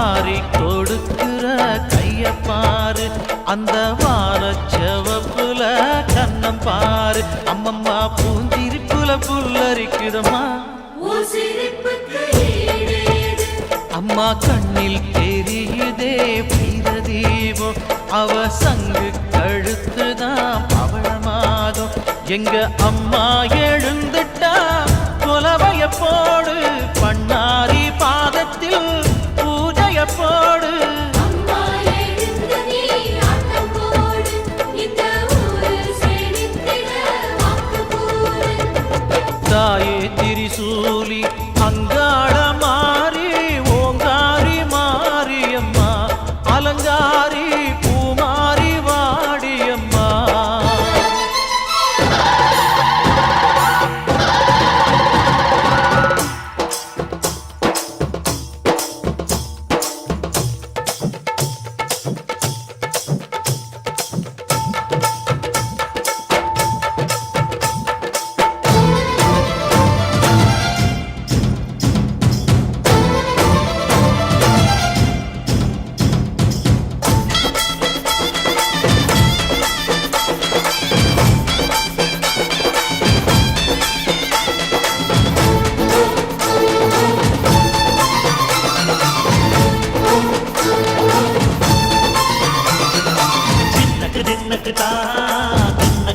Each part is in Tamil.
வாரி கொடுக்கிற கைய பாரு அந்த வார செவப்புல கண்ணம் பாரு. அம்மம்மா பூந்திருப்புல புல்லரிக்குதம்மா. அம்மா கண்ணில் தெரியுதே பீர தீபம் அவ சங்கு கழுத்துதான் பவள மாதம் எங்க அம்மா எழுந்துட்டா கொலவைய போடு அங்காள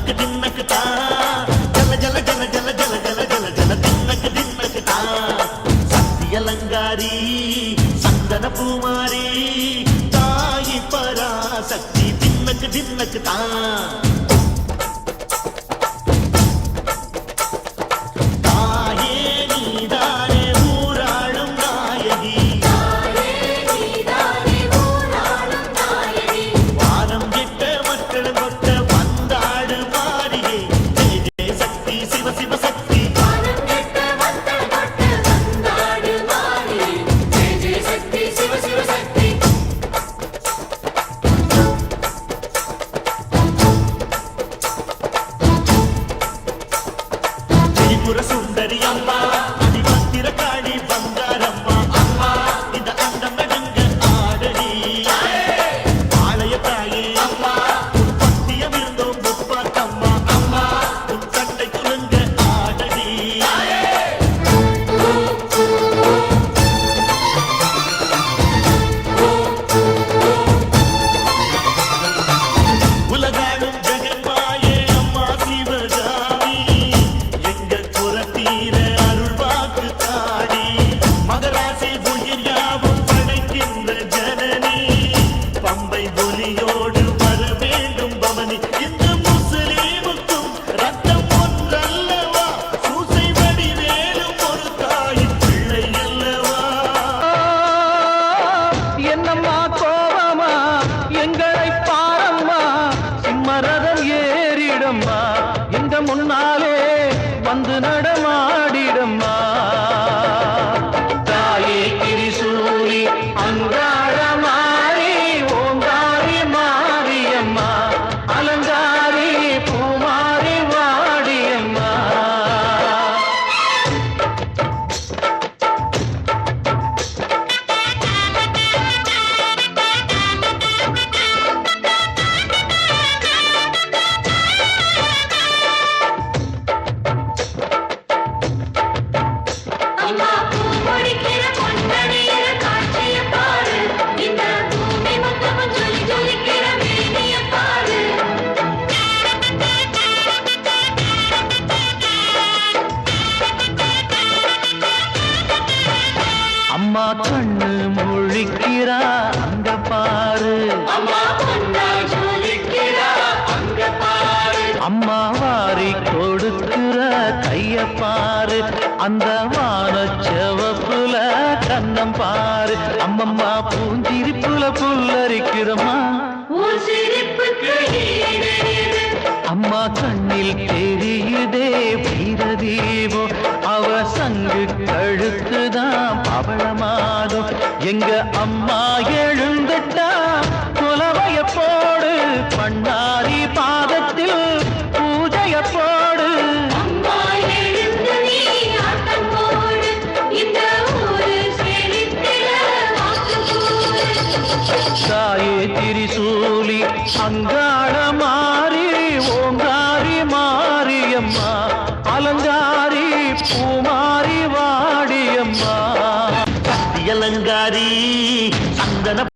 దిన్నక దిన్నక తా. జల జల జల జల జల జల జల జల దిన్నక దిన్నక తా. సత్యలంగారి సందన పూమారి తాయి పరాశక్తి దిన్నక దిన్నక తా. அம்மா வாரி கொடுக்கிற கைய பாரு. அந்த வான செவப்புல கண்ணம் பாரு. அம்மம்மா பூஞ்சிரிப்புல புல்லரிக்கிறம்மா. அம்மா கண்ணில் தெரியுதே வீரதீபம் அவ சங்கு கழுத்துதான் பவளமாதும் எங்க அம்மா எழுந்துட்டா திரிசூலி அங்காள